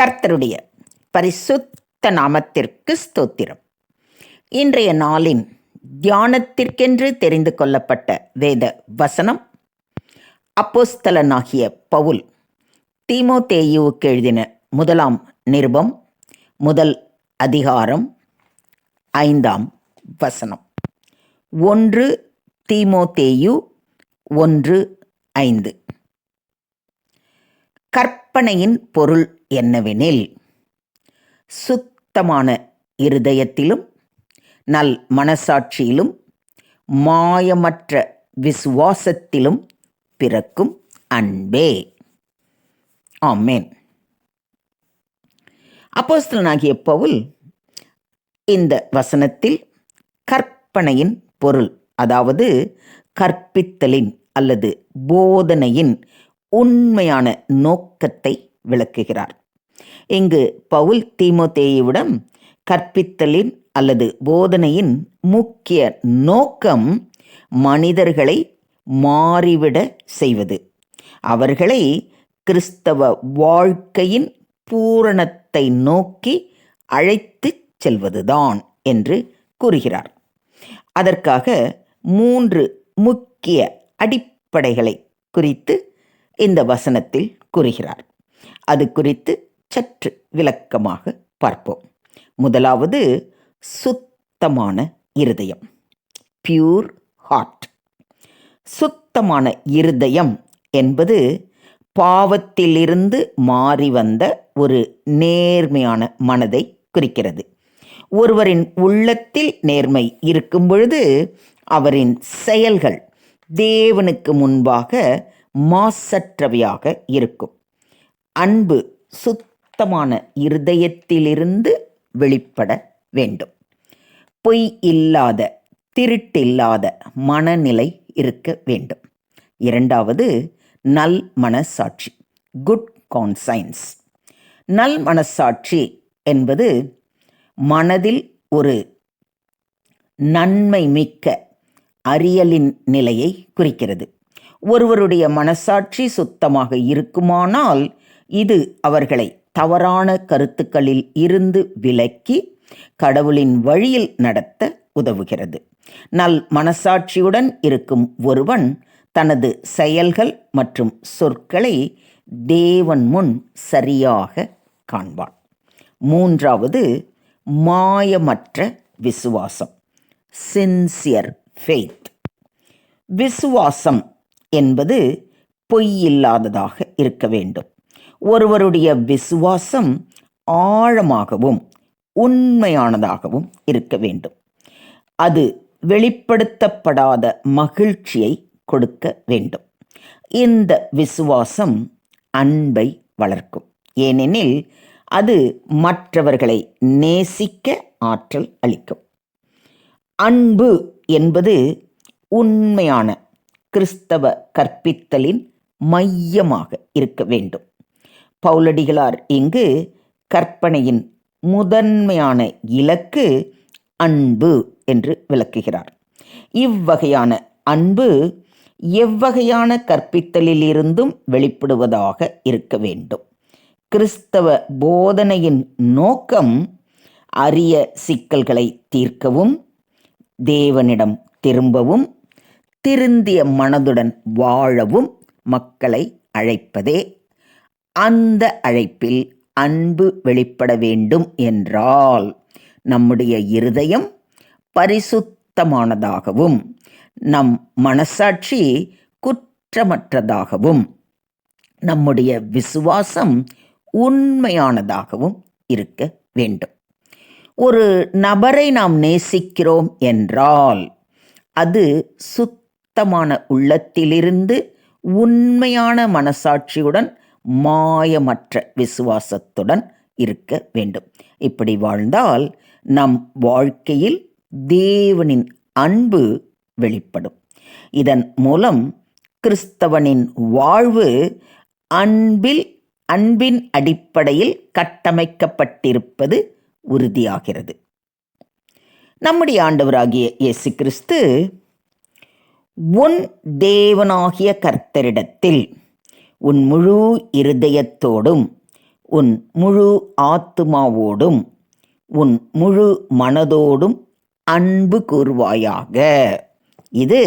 கர்த்தருடைய பரிசுத்த நாமத்திற்கு ஸ்தோத்திரம். இன்றைய நாளின் தியானத்திற்கென்று தெரிந்து கொள்ளப்பட்ட வேத வசனம் அப்போஸ்தலனாகிய பவுல் தீமோதேயுவுக்கு எழுதின முதலாம் நிருபம் முதல் அதிகாரம் ஐந்தாம் வசனம். ஒன்று தீமோதேயு ஒன்று ஐந்து. கற்பனையின் பொருள் என்னவெனில் சுத்தமான இருதயத்திலும் நல் மனசாட்சியிலும் மாயமற்ற விசுவாசத்திலும் பிறக்கும் அன்பே. ஆமேன். அப்போஸ்தலனாகிய பவுல் இந்த வசனத்தில் கற்பனையின் பொருள் அதாவது கற்பித்தலின் அல்லது போதனையின் உண்மையான நோக்கத்தை விளக்குகிறார். இங்கு பவுல் தீமோத்தேயுவிடம் கற்பித்தலின் அல்லது போதனையின் முக்கிய நோக்கம் மனிதர்களை மாறிவிட செய்வது. அவர்களை கிறிஸ்தவ வாழ்க்கையின் பூரணத்தை நோக்கி அழைத்து செல்வதுதான் என்று கூறுகிறார். அதற்காக மூன்று முக்கிய அடிப்படைகளை குறித்து இந்த வசனத்தில் கூறுகிறார். அது குறித்து சற்று விளக்கமாக பார்ப்போம். முதலாவது சுத்தமான இருதயம். பியூர் ஹார்ட் சுத்தமான இருதயம் என்பது பாவத்திலிருந்து மாறி வந்த ஒரு நேர்மையான மனதை குறிக்கிறது. ஒருவரின் உள்ளத்தில் நேர்மை இருக்கும் பொழுது அவரின் செயல்கள் தேவனுக்கு முன்பாக மாசற்றவையாக இருக்கும். அன்பு சுத்தமான இருதயத்திலிருந்து வெளிப்பட வேண்டும். பொய் இல்லாத திருட்டில்லாத மனநிலை இருக்க வேண்டும். இரண்டாவது நல் மனசாட்சி குட் கான்சைன்ஸ். நல் மனசாட்சி என்பது மனதில் ஒரு நன்மை மிக்க அறியலின் நிலையை குறிக்கிறது. ஒருவருடைய மனசாட்சி சுத்தமாக இருக்குமானால் இது அவர்களை தவறான கருத்துக்களில் இருந்து விலக்கி கடவுளின் வழியில் நடத்த உதவுகிறது. நல் மனசாட்சியுடன் இருக்கும் ஒருவன் தனது செயல்கள் மற்றும் சொற்களை தேவன் முன் சரியாக காண்பான். மூன்றாவது மாயமற்ற விசுவாசம் சின்சியர் ஃபெய்த் விசுவாசம் என்பது பொய்யில்லாததாக இருக்க வேண்டும். ஒருவருடைய விசுவாசம் ஆழமாகவும் உண்மையானதாகவும் இருக்க வேண்டும். அது வெளிப்படுத்தப்படாத மகிழ்ச்சியை கொடுக்க வேண்டும். இந்த விசுவாசம் அன்பை வளர்க்கும். ஏனெனில் அது மற்றவர்களை நேசிக்க ஆற்றல் அளிக்கும். அன்பு என்பது உண்மையான கிறிஸ்தவ கற்பித்தலின் மையமாக இருக்க வேண்டும். பவுலடிகளார் இங்கு கற்பனையின் முதன்மையான இலக்கு அன்பு என்று விளக்குகிறார். இவ்வகையான அன்பு எவ்வகையான கற்பித்தலிலிருந்தும் வெளிப்படுவதாக இருக்க வேண்டும். கிறிஸ்தவ போதனையின் நோக்கம் அரிய சிக்கல்களை தீர்க்கவும் தேவனிடம் திரும்பவும் திருந்திய மனதுடன் வாழவும் மக்களை அழைப்பதே அந்த அழைப்பில் அன்பு வெளிப்பட வேண்டும் என்றால் நம்முடைய இருதயம் பரிசுத்தமானதாகவும் நம் மனசாட்சி குற்றமற்றதாகவும் நம்முடைய விசுவாசம் உண்மையானதாகவும் இருக்க வேண்டும். ஒரு நபரை நாம் நேசிக்கிறோம் என்றால் அது சுத்தமான உள்ளத்திலிருந்து உண்மையான மனசாட்சியுடன் மாயமற்ற விசுவாசத்துடன் இருக்க வேண்டும். இப்படி வாழ்ந்தால் நம் வாழ்க்கையில் தேவனின் அன்பு வெளிப்படும். இதன் மூலம் கிறிஸ்தவனின் வாழ்வு அன்பில் அன்பின் அடிப்படையில் கட்டமைக்கப்பட்டிருப்பது உறுதியாகிறது. நம்முடைய ஆண்டவராகிய இயேசு கிறிஸ்து உன் தேவனாகிய கர்த்தரிடத்தில் உன் முழு இருதயத்தோடும் உன் முழு ஆத்துமாவோடும் உன் முழு மனதோடும் அன்பு கூறுவாயாக. இது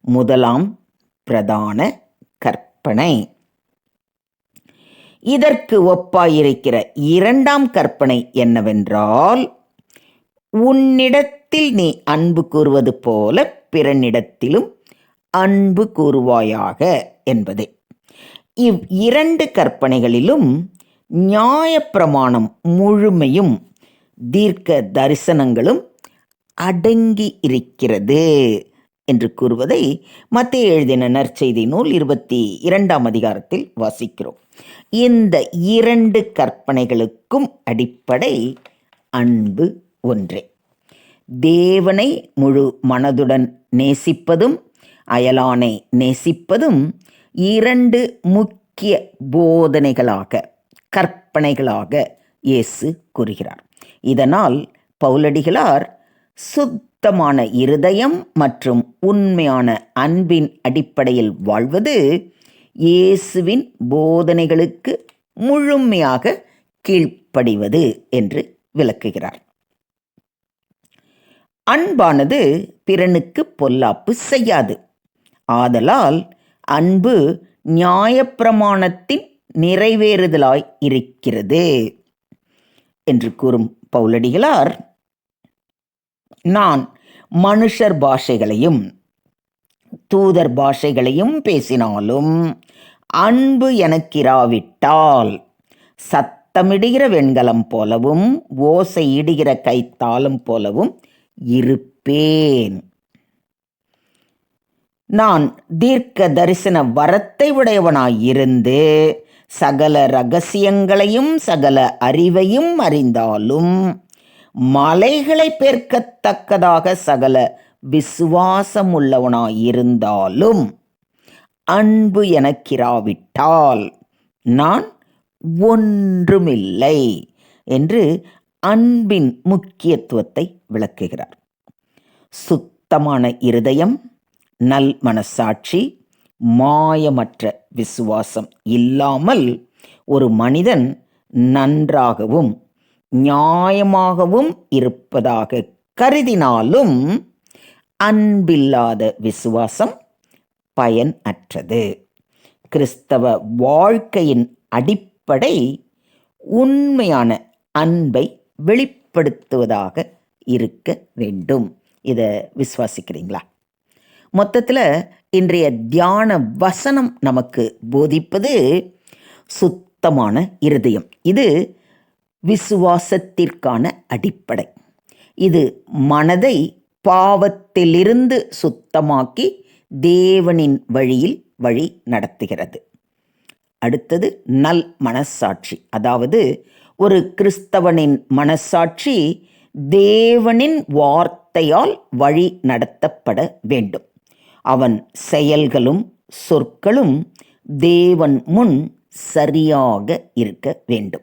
முதலாம் பிரதான கற்பனை. இதற்கு ஒப்பாயிருக்கிற இரண்டாம் கற்பனை என்னவென்றால் உன்னிடத்தில் நீ அன்பு கூறுவது போல பிறனிடத்திலும் அன்பு கூறுவாயாக என்பதே. இவ் இரண்டு கற்பனைகளிலும் நியாயப்பிரமாணம் முழுமையும் தீர்க்க தரிசனங்களும் அடங்கி இருக்கிறது என்று கூறுவதை மத்திய எழுதின நற்செய்தி நூல் இருபத்தி இரண்டாம் அதிகாரத்தில் வாசிக்கிறோம். இந்த இரண்டு கற்பனைகளுக்கும் அடிப்படை அன்பு ஒன்றே. தேவனை முழு மனதுடன் நேசிப்பதும் அயலானை நேசிப்பதும் இரண்டு முக்கிய போதனைகளாக கற்பனைகளாக இயேசு கூறுகிறார். இதனால் பவுலடிகளார் சுத்தமான இருதயம் மற்றும் உண்மையான அன்பின் அடிப்படையில் வாழ்வது இயேசுவின் போதனைகளுக்கு முழுமையாக கீழ்ப்படிவது என்று விளக்குகிறார். அன்பானது பிறனுக்கு பொல்லாப்பு செய்யாது. ஆதலால் அன்பு நியாயப்பிரமாணத்தின் நிறைவேறுதலாய் இருக்கிறது என்று கூறும் பவுலடிகளார் நான் மனுஷர் பாஷைகளையும் தூதர் பாஷைகளையும் பேசினாலும் அன்பு எனக்கிராவிட்டால் சத்தமிடுகிற வெண்கலம் போலவும் ஓசையிடுகிற கைத்தாளம் போலவும் இருப்பேன். நான் தீர்க்க தரிசன வரத்தை உடையவனாயிருந்து சகல ரகசியங்களையும் சகல அறிவையும் அறிந்தாலும் மலைகளை பேர்க்கத்தக்கதாக சகல விசுவாசமுள்ளவனாயிருந்தாலும் அன்பு எனக்கிராவிட்டால் நான் ஒன்றுமில்லை என்று அன்பின் முக்கியத்துவத்தை விளக்குகிறார். சுத்தமான இருதயம் நல் மனசாட்சி மாயமற்ற விசுவாசம் இல்லாமல் ஒரு மனிதன் நன்றாகவும் நியாயமாகவும் இருப்பதாக கருதினாலும் அன்பில்லாத விசுவாசம் பயன் அற்றது. கிறிஸ்தவ வாழ்க்கையின் அடிப்படை உண்மையான அன்பை வெளிப்படுத்துவதாக இருக்க வேண்டும். இதை விசுவாசிக்கிறீங்களா? மொத்தத்தில் இன்றைய தியான வசனம் நமக்கு போதிப்பது சுத்தமான இருதயம். இது விசுவாசத்திற்கான அடிப்படை. இது மனதை பாவத்திலிருந்து சுத்தமாக்கி தேவனின் வழியில் வழி நடத்துகிறது. அடுத்தது நல் மனசாட்சி. அதாவது ஒரு கிறிஸ்தவனின் மனசாட்சி தேவனின் வார்த்தையால் வழி நடத்தப்பட வேண்டும். அவன் செயல்களும் சொற்களும் தேவன் முன் சரியாக இருக்க வேண்டும்.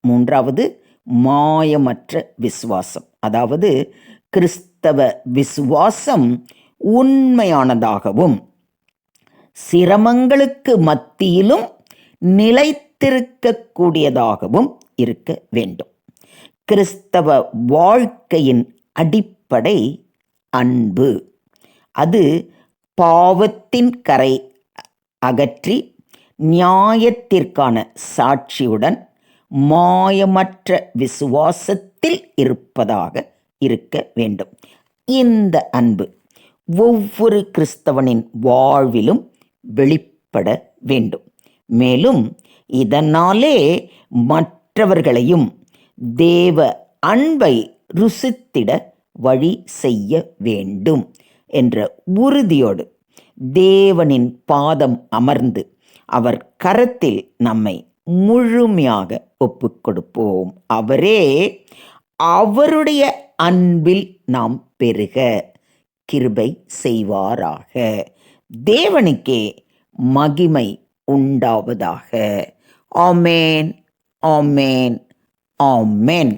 மூன்றாவது மாயமற்ற விசுவாசம். அதாவது கிறிஸ்தவ விசுவாசம் உண்மையானதாகவும் சிரமங்களுக்கு மத்தியிலும் நிலைத்திருக்கக்கூடியதாகவும் இருக்க வேண்டும். கிறிஸ்தவ வாழ்க்கையின் அடிப்படை அன்பு. அது பாவத்தின் கரை அகற்றி நியாயத்திற்கான சாட்சியுடன் மாயமற்ற விசுவாசத்தில் இருப்பதாக இருக்க வேண்டும். இந்த அன்பு ஒவ்வொரு கிறிஸ்தவனின் வாழ்விலும் வெளிப்பட வேண்டும். மேலும் இதனாலே மற்றவர்களையும் தேவ அன்பை ருசித்திட வழி செய்ய வேண்டும். என்ற உறுதியோடு தேவனின் பாதம் அமர்ந்து அவர் கரத்தில் நம்மை முழுமையாக ஒப்புக்கொடுப்போம். அவரே அவருடைய அன்பில் நாம் பெருக கிருபை செய்வாராக. தேவனுக்கே மகிமை உண்டாவதாக. ஆமேன் ஆமேன் ஆமேன்.